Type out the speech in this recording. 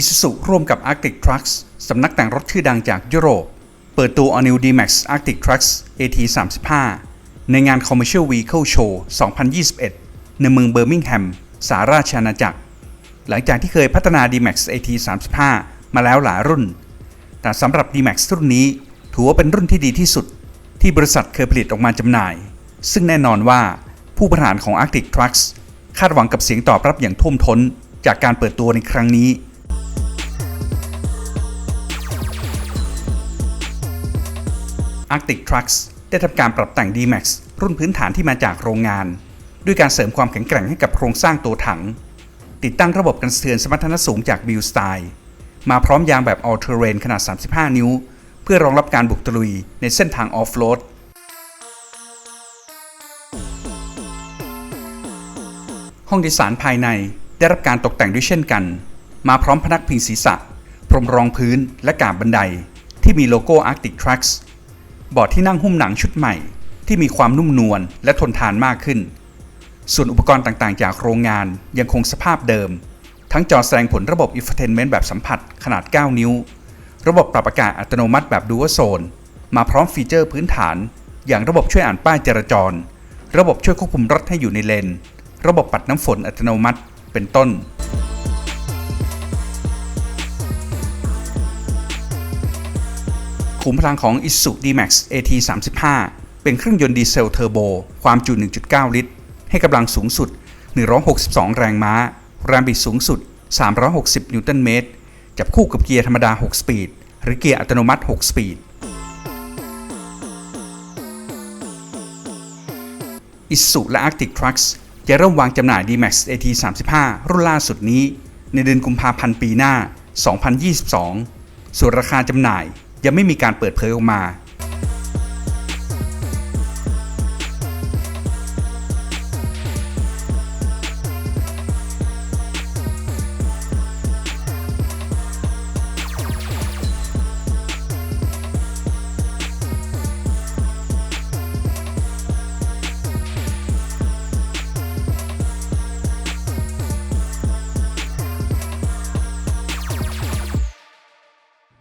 Isuzu ร่วมกับ Arctic Trucks สำนักแต่งรถชื่อดังจากยุโรป เปิดตัว All New D-Max Arctic Trucks AT 35 ในงาน Commercial Vehicle Show 2021 ในเมืองเบอร์มิงแฮม สหราชอาณาจักร หลังจากที่เคยพัฒนา D-Max AT 35 มาแล้วหลายรุ่น แต่สำหรับ D-Max รุ่นนี้ถือว่าเป็นรุ่นที่ดีที่สุด ที่บริษัทเคยผลิตออกมาจำหน่าย ซึ่งแน่นอนว่าผู้บริหารของ Arctic Trucks คาดหวังกับเสียงตอบรับอย่างท่วมท้นจากการเปิดตัวในครั้งนี้ Arctic Trucks ได้ทำการปรับแต่ง D-Max รุ่นพื้นฐานที่มาจากโรงงาน ด้วยการเสริมความแข็งแกร่งให้กับโครงสร้างตัวถัง ติดตั้งระบบกันสะเทือนสมรรถนะสูงจาก Build Style มาพร้อมยางแบบ All Terrain ขนาด 35 นิ้ว เพื่อรองรับการบุกตะลุยในเส้นทางออฟโรดห้องโดยสารภายในได้รับการตกแต่งด้วยเช่นกัน มาพร้อมพนักพิงศีรษะ พรมรองพื้นและกาบบันได ที่มีโลโก้ Arctic Trucks เบาะที่นั่งหุ้มหนังชุดใหม่ ที่มีความนุ่มนวลและทนทานมากขึ้น ส่วนอุปกรณ์ต่างๆ จากโรงงานยังคงสภาพเดิม ทั้งจอแสดงผลระบบ Infotainment แบบสัมผัสขนาด 9 นิ้ว ระบบปรับอากาศอัตโนมัติแบบ Dual Zone มาพร้อมฟีเจอร์พื้นฐาน อย่างระบบช่วยอ่านป้ายจราจร ระบบช่วยควบคุมรถให้อยู่ในเลน ระบบปัดน้ำฝนอัตโนมัติ เป็นต้น ขุมพลังของ Isuzu D-Max AT 35 เป็นเครื่องยนต์ดีเซลเทอร์โบ ความจุ 1.9 ลิตร ให้กำลังสูงสุด 162 แรงม้า แรงบิดสูงสุด 360 นิวตันเมตร จับคู่กับเกียร์ธรรมดา 6 สปีด หรือเกียร์อัตโนมัติ 6 สปีด Isuzu และ Arctic Trucks จะเริ่มวางจำหน่าย D-Max AT 35 รุ่นล่าสุดนี้ ในเดือนกุมภาพันธ์ปีหน้า 2022 ส่วนราคาจำหน่าย ยังไม่มีการเปิดเผยออกมา